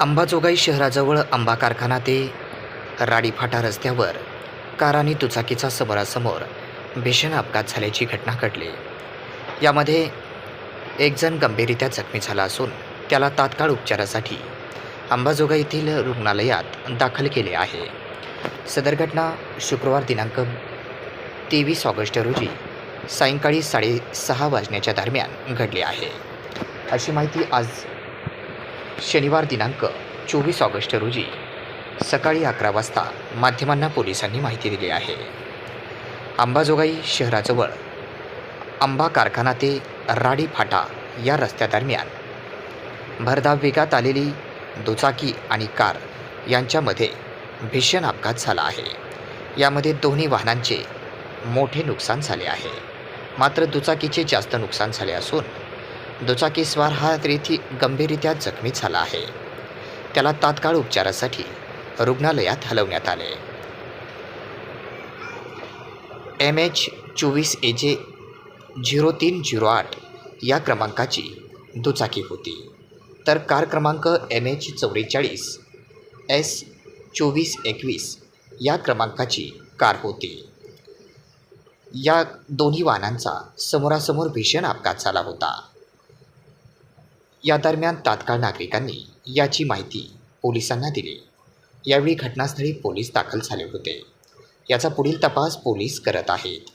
अंबाजोगाई शहराजवळ आंबा कारखाना ते राडीफाटा रस्त्यावर कार आणि दुचाकीचा समोरासमोर भीषण अपघात झाल्याची घटना घडली. यामध्ये एकजण गंभीररित्या जखमी झाला असून त्याला तात्काळ उपचारासाठी अंबाजोगाई येथील रुग्णालयात दाखल केले आहे. सदर घटना शुक्रवार दिनांक तेवीस ऑगस्ट रोजी सायंकाळी साडेसहा वाजण्याच्या दरम्यान घडली आहे. अशी माहिती आज शनिवार दिनांक चोवीस ऑगस्ट रोजी सकाळी अकरा वाजता माध्यमांना पोलिसांनी माहिती दिली आहे. अंबाजोगाई शहराजवळ आंबा कारखाना ते राडी फाटा या रस्त्यादरम्यान भरधाव वेगात आलेली दुचाकी आणि कार यांच्यामध्ये भीषण अपघात झाला आहे. यामध्ये दोन्ही वाहनांचे मोठे नुकसान झाले आहे. मात्र दुचाकीचे जास्त नुकसान झाले असून दुचाकीस्वार हा रेथी गंभीररित्या जखमी झाला आहे. त्याला तात्काळ उपचारासाठी रुग्णालयात हलवण्यात आले. एम एच चोवीस ए जे झिरो तीन झिरो आठ या क्रमांकाची दुचाकी होती. तर कार क्रमांक एम एच चौवेचाळीस एस चोवीस एकवीस या क्रमांकाची कार होती. या दोन्ही वाहनांचा समोरासमोर भीषण अपघात झाला होता. या दरम्यान तात्काळ नागरिकांनी याची माहिती पोलिसांना दिली. यावेळी घटनास्थळी पोलीस दाखल झाले होते. याचा पुढील तपास पोलीस करत आहेत.